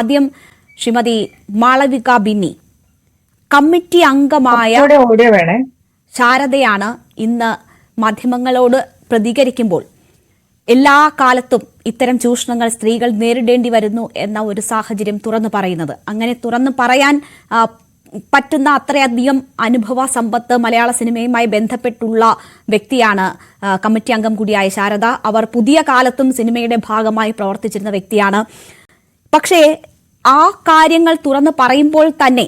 ആദ്യം ശ്രീമതി മാളവിക ബിന്നി. കമ്മിറ്റി അംഗമായ ശാരദയാണ് ഇന്ന് മാധ്യമങ്ങളോട് പ്രതികരിക്കുമ്പോൾ എല്ലാ കാലത്തും ഇത്തരം ചൂഷണങ്ങൾ സ്ത്രീകൾ നേരിടേണ്ടി വരുന്നു എന്ന ഒരു സാഹചര്യം തുറന്നു പറയുന്നത്. അങ്ങനെ തുറന്നു പറയാൻ പറ്റുന്ന അത്രയധികം അനുഭവ സമ്പത്ത് മലയാള സിനിമയുമായി ബന്ധപ്പെട്ടുള്ള വ്യക്തിയാണ് കമ്മിറ്റി അംഗം കൂടിയായ ശാരദ. അവർ പുതിയ കാലത്തും സിനിമയുടെ ഭാഗമായി പ്രവർത്തിച്ചിരുന്ന വ്യക്തിയാണ്. പക്ഷേ ആ കാര്യങ്ങൾ തുറന്ന് പറയുമ്പോൾ തന്നെ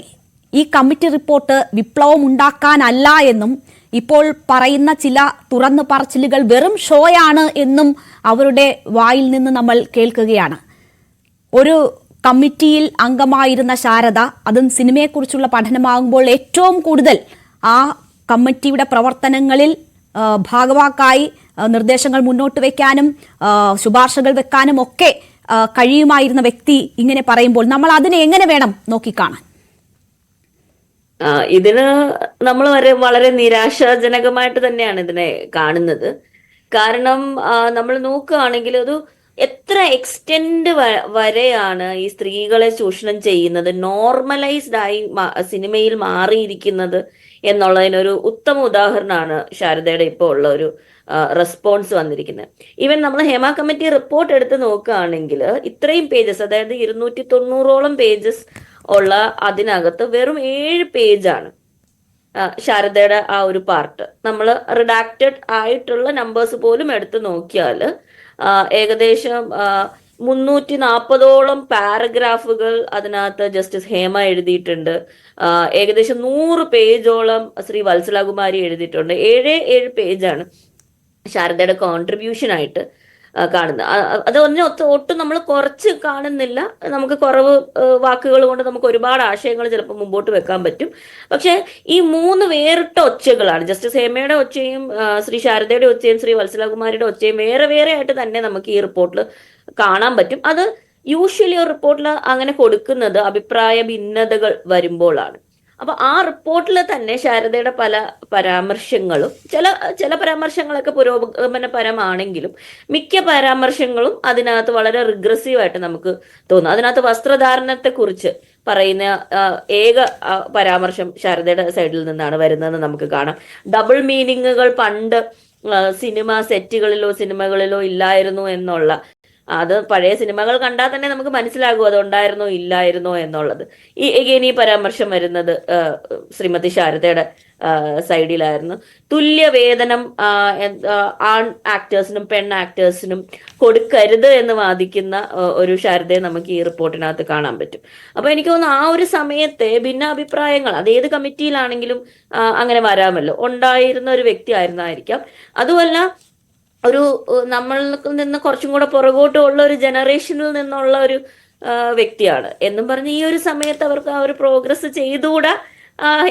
ഈ കമ്മിറ്റി റിപ്പോർട്ട് വിപ്ലവം ഉണ്ടാക്കാനല്ല എന്നും ഇപ്പോൾ പറയുന്ന ചില തുറന്നു പറച്ചിലുകൾ വെറും ഷോയാണ് എന്നും അവരുടെ വായിൽ നിന്ന് നമ്മൾ കേൾക്കുകയാണ്. ഒരു കമ്മിറ്റിയിൽ അംഗമായിരുന്ന ശാരദ അതും സിനിമയെക്കുറിച്ചുള്ള പഠനമാകുമ്പോൾ ഏറ്റവും കൂടുതൽ ആ കമ്മിറ്റിയുടെ പ്രവർത്തനങ്ങളിൽ ഭാഗവാക്കായി നിർദ്ദേശങ്ങൾ മുന്നോട്ട് വയ്ക്കാനും ശുപാർശകൾ വെക്കാനും ഒക്കെ കഴിയുമായിരുന്ന വ്യക്തി ഇങ്ങനെ പറയുമ്പോൾ നമ്മൾ അതിനെ എങ്ങനെ വേണം നോക്കിക്കാണാൻ? കാണാൻ ഇതിന് നമ്മൾ വരെ വളരെ നിരാശാജനകമായിട്ട് തന്നെയാണ് ഇതിനെ കാണുന്നത്. കാരണം നമ്മൾ നോക്കുകയാണെങ്കിൽ അത് എത്ര എക്സ്റ്റെൻഡ് വരെയാണ് ഈ സ്ത്രീകളെ ചൂഷണം ചെയ്യുന്നത്? നോർമലൈസ്ഡ് ആയി സിനിമയിൽ മാറിയിരിക്കുന്നത്. എന്നുള്ളതിനൊരു ഉത്തമ ഉദാഹരണമാണ് ശാരദയുടെ ഇപ്പോൾ ഉള്ള ഒരു റെസ്പോൺസ് വന്നിരിക്കുന്നത്. ഈവൻ നമ്മൾ ഹേമ കമ്മിറ്റി റിപ്പോർട്ട് എടുത്ത് നോക്കുകയാണെങ്കിൽ ഇത്രയും പേജസ് അതായത് ഇരുന്നൂറ്റി തൊണ്ണൂറോളം പേജസ് ഉള്ള അതിനകത്ത് വെറും ഏഴ് പേജാണ് ശാരദയുടെ ആ ഒരു പാർട്ട് നമ്മൾ റിഡാക്റ്റഡ് ആയിട്ടുള്ള നമ്പേഴ്സ് പോലും എടുത്ത് നോക്കിയാൽ ഏകദേശം മുന്നൂറ്റി നാൽപ്പതോളം പാരഗ്രാഫുകൾ അതിനകത്ത് ജസ്റ്റിസ് ഹേമ എഴുതിയിട്ടുണ്ട്. ഏകദേശം നൂറ് പേജോളം ശ്രീ വത്സലകുമാരി എഴുതിയിട്ടുണ്ട്. ഏഴേ ഏഴ് പേജാണ് ശാരദയുടെ കോൺട്രിബ്യൂഷൻ ആയിട്ട്. കാണുന്നത്. അത് ഒന്നും ഒത്ത് ഒട്ടും നമ്മൾ കുറച്ച് കാണുന്നില്ല. നമുക്ക് കുറവ് വാക്കുകൾ കൊണ്ട് നമുക്ക് ഒരുപാട് ആശയങ്ങൾ ചിലപ്പോൾ മുമ്പോട്ട് വെക്കാൻ പറ്റും. പക്ഷെ ഈ മൂന്ന് വേറിട്ട ഒച്ചകളാണ് ജസ്റ്റിസ് ഹേമയുടെ ഒച്ചയും ശ്രീ ശാരദയുടെ ഒച്ചയും ശ്രീ വത്സലകുമാരിയുടെ ഒച്ചയും വേറെ വേറെ ആയിട്ട് തന്നെ നമുക്ക് ഈ റിപ്പോർട്ടിൽ കാണാൻ പറ്റും. അത് യൂഷ്വലി ഒരു റിപ്പോർട്ടിൽ അങ്ങനെ കൊടുക്കുന്നത് അഭിപ്രായ ഭിന്നതകൾ വരുമ്പോഴാണ്. അപ്പൊ ആ റിപ്പോർട്ടിൽ തന്നെ ശാരദയുടെ പല പരാമർശങ്ങളും ചില ചില പരാമർശങ്ങളൊക്കെ പുരോഗമനപരമാണെങ്കിലും മിക്ക പരാമർശങ്ങളും അതിനകത്ത് വളരെ റിഗ്രസീവ് ആയിട്ട് നമുക്ക് തോന്നും. അതിനകത്ത് വസ്ത്രധാരണത്തെ കുറിച്ച് പറയുന്ന ഏക പരാമർശം ശാരദയുടെ സൈഡിൽ നിന്നാണ് വരുന്നതെന്ന് നമുക്ക് കാണാം. ഡബിൾ മീനിങ്ങുകൾ പണ്ട് സിനിമ സെറ്റുകളിലോ സിനിമകളിലോ ഇല്ലായിരുന്നു എന്നുള്ള അത് പഴയ സിനിമകൾ കണ്ടാൽ തന്നെ നമുക്ക് മനസ്സിലാകും അത് ഉണ്ടായിരുന്നോ ഇല്ലായിരുന്നോ എന്നുള്ളത്. ഈ ഈ പരാമർശം വരുന്നത് ശ്രീമതി ശാരദയുടെ സൈഡിലായിരുന്നു. തുല്യ വേതനം ആൺ ആക്ടേഴ്സിനും പെൺ ആക്ടേഴ്സിനും കൊടുക്കരുത് എന്ന് വാദിക്കുന്ന ഒരു ശാരദയെ നമുക്ക് ഈ റിപ്പോർട്ടിനകത്ത് കാണാൻ പറ്റും. അപ്പൊ എനിക്ക് തോന്നുന്നു ആ ഒരു സമയത്തെ ഭിന്നാഭിപ്രായങ്ങൾ അത് ഏത് കമ്മിറ്റിയിലാണെങ്കിലും അങ്ങനെ വരാമല്ലോ. ഉണ്ടായിരുന്ന ഒരു വ്യക്തി ആയിരുന്നായിരിക്കാം. അതുമല്ല ഒരു നമ്മളിൽ നിന്ന് കുറച്ചും കൂടെ പുറകോട്ട് ഉള്ള ഒരു ജനറേഷനിൽ നിന്നുള്ള ഒരു വ്യക്തിയാണ്. എന്നും പറഞ്ഞ് ഈ ഒരു സമയത്ത് അവർക്ക് ആ ഒരു പ്രോഗ്രസ് ചെയ്തുകൂടാ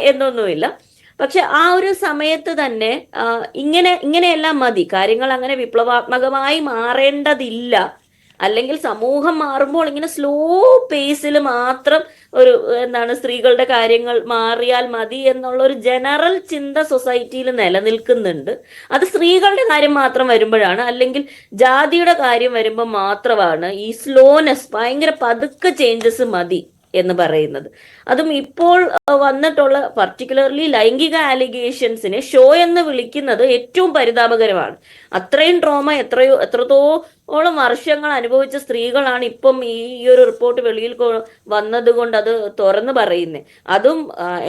എന്നൊന്നുമില്ല. പക്ഷെ ആ ഒരു സമയത്ത് തന്നെ ഇങ്ങനെ ഇങ്ങനെയെല്ലാം മതി. കാര്യങ്ങൾ അങ്ങനെ വിപ്ലവാത്മകമായി മാറേണ്ടതില്ല. അല്ലെങ്കിൽ സമൂഹം മാറുമ്പോൾ ഇങ്ങനെ സ്ലോ പേസിൽ മാത്രം ഒരു എന്താണ് സ്ത്രീകളുടെ കാര്യങ്ങൾ മാറിയാൽ മതി എന്നുള്ള ഒരു ജനറൽ ചിന്ത സൊസൈറ്റിയിൽ നിലനിൽക്കുന്നുണ്ട്. അത് സ്ത്രീകളുടെ കാര്യം മാത്രം വരുമ്പോഴാണ് അല്ലെങ്കിൽ ജാതിയുടെ കാര്യം വരുമ്പോൾ മാത്രമാണ് ഈ സ്ലോനെസ് ഭയങ്കര പതുക്കെ ചേഞ്ചസ് മതി. എന്ന് പറയുന്നത്. അതും ഇപ്പോൾ വന്നിട്ടുള്ള പർട്ടിക്കുലർലി ലൈംഗിക ആലിഗേഷൻസിനെ ഷോ എന്ന് വിളിക്കുന്നത് ഏറ്റവും പരിതാപകരമാണ്. അത്രയും ട്രോമ എത്രയോ എത്രത്തോളം വർഷങ്ങൾ അനുഭവിച്ച സ്ത്രീകളാണ് ഇപ്പം ഈ ഒരു റിപ്പോർട്ട് വെളിയിൽ വന്നത് വന്നതുകൊണ്ട് അത് തുറന്നു പറയുന്നത് അതും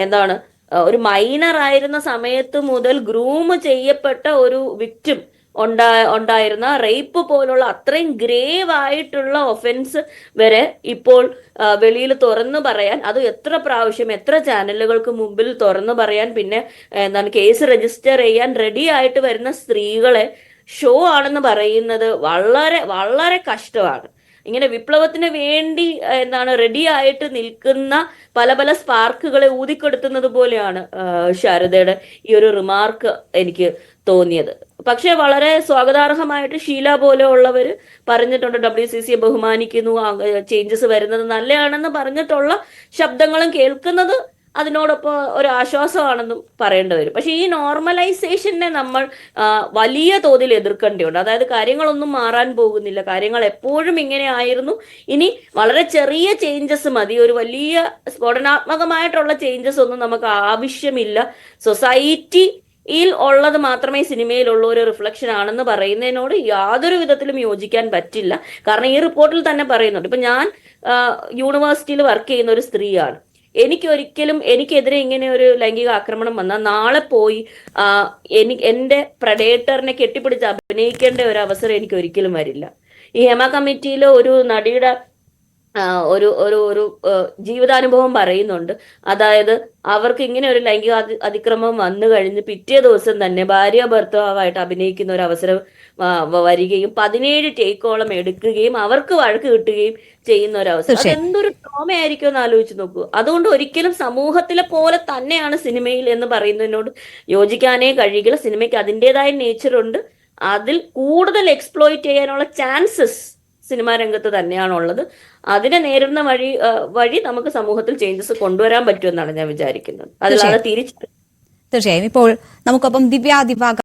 എന്താണ് ഒരു മൈനർ ആയിരുന്ന സമയത്ത് മുതൽ ഗ്രൂം ചെയ്യപ്പെട്ട ഒരു വിക്റ്റിം ഉണ്ടാ ഉണ്ടായിരുന്ന റേപ്പ് പോലുള്ള അത്രയും ഗ്രേവ് ആയിട്ടുള്ള ഒഫൻസ് വരെ ഇപ്പോൾ വെളിയിൽ തുറന്നു പറയാൻ അത് എത്ര പ്രാവശ്യം എത്ര ചാനലുകൾക്ക് മുമ്പിൽ തുറന്നു പറയാൻ പിന്നെ എന്താണ് കേസ് രജിസ്റ്റർ ചെയ്യാൻ റെഡി ആയിട്ട് വരുന്ന സ്ത്രീകളെ ഷോ ആണെന്ന് പറയുന്നത് വളരെ വളരെ കഷ്ടമാണ്. ഇങ്ങനെ വിപ്ലവത്തിന് വേണ്ടി എന്താണ് റെഡി ആയിട്ട് നിൽക്കുന്ന പല പല സ്പാർക്കുകളെ ഊതിക്കൊടുത്തുന്നത് പോലെയാണ് ശാരദയുടെ ഈ ഒരു റിമാർക്ക് എനിക്ക് തോന്നിയത്. പക്ഷെ വളരെ സ്വാഗതാർഹമായിട്ട് ഷീല പോലെ ഉള്ളവർ പറഞ്ഞിട്ടുണ്ട് ഡബ്ല്യു സി സിയെ ബഹുമാനിക്കുന്നു ചേഞ്ചസ് വരുന്നത് നല്ലതാണെന്ന് പറഞ്ഞിട്ടുള്ള ശബ്ദങ്ങളും കേൾക്കുന്നത് അതിനോടൊപ്പം ഒരു ആശ്വാസമാണെന്നും പറയേണ്ടി വരും. പക്ഷെ ഈ നോർമലൈസേഷനെ നമ്മൾ വലിയ തോതിൽ എതിർക്കേണ്ടതുണ്ട് അതായത് കാര്യങ്ങളൊന്നും മാറാൻ പോകുന്നില്ല. കാര്യങ്ങൾ എപ്പോഴും ഇങ്ങനെ ആയിരുന്നു. ഇനി വളരെ ചെറിയ ചേഞ്ചസ് മതി. ഒരു വലിയ സ്ഫോടനാത്മകമായിട്ടുള്ള ചേഞ്ചസ് ഒന്നും നമുക്ക് ആവശ്യമില്ല. സൊസൈറ്റി യിൽ ഉള്ളത് മാത്രമേ സിനിമയിലുള്ള. ഒരു റിഫ്ലക്ഷൻ ആണെന്ന് പറയുന്നതിനോട് യാതൊരു വിധത്തിലും യോജിക്കാൻ പറ്റില്ല. കാരണം ഈ റിപ്പോർട്ടിൽ തന്നെ പറയുന്നുണ്ട്. ഇപ്പൊ ഞാൻ യൂണിവേഴ്സിറ്റിയിൽ വർക്ക് ചെയ്യുന്ന ഒരു സ്ത്രീയാണ്. എനിക്ക് ഒരിക്കലും എനിക്കെതിരെ ഇങ്ങനെ ഒരു ലൈംഗിക ആക്രമണം വന്നാൽ നാളെ പോയി എനിക്ക് എന്റെ പ്രഡേറ്ററിനെ കെട്ടിപ്പിടിച്ച് അഭിനയിക്കേണ്ട ഒരു അവസരം എനിക്ക് ഒരിക്കലും വരില്ല. ഈ ഹേമ കമ്മിറ്റിയിലെ ഒരു നടിയുടെ ഒരു ഒരു ഒരു ജീവിതാനുഭവം പറയുന്നുണ്ട്. അതായത് അവർക്ക് ഇങ്ങനെ ഒരു ലൈംഗിക അതി- അതിക്രമം വന്നു കഴിഞ്ഞ് പിറ്റേ ദിവസം തന്നെ ഭാര്യ ഭർത്താവായിട്ട് അഭിനയിക്കുന്ന ഒരു അവസരം വരികയും പതിനേഴ് ടേക്കോളം എടുക്കുകയും അവർക്ക് വഴക്ക് കിട്ടുകയും ചെയ്യുന്ന ഒരു അവസരം. അത് എന്തൊരു എന്ന് ആലോചിച്ച് നോക്കൂ. അതുകൊണ്ട് ഒരിക്കലും സമൂഹത്തിലെ പോലെ തന്നെയാണ് സിനിമയിൽ എന്ന് പറയുന്നതിനോട് യോജിക്കാനേ കഴിയില്ല സിനിമയ്ക്ക് അതിന്റെതായ നേച്ചറുണ്ട് അതിൽ കൂടുതൽ എക്സ്പ്ലോയിറ്റ് ചെയ്യാനുള്ള ചാൻസസ് സിനിമാ രംഗത്ത് തന്നെയാണുള്ളത്. അതിനെ നേരിടുന്ന വഴി വഴി നമുക്ക് സമൂഹത്തിൽ ചേഞ്ചസ് കൊണ്ടുവരാൻ പറ്റുമെന്നാണ് ഞാൻ വിചാരിക്കുന്നത്. അതിലാണ് തിരിച്ചു തീർച്ചയായും. ഇപ്പോൾ നമുക്കൊപ്പം ദിവ്യ ദിവാകർ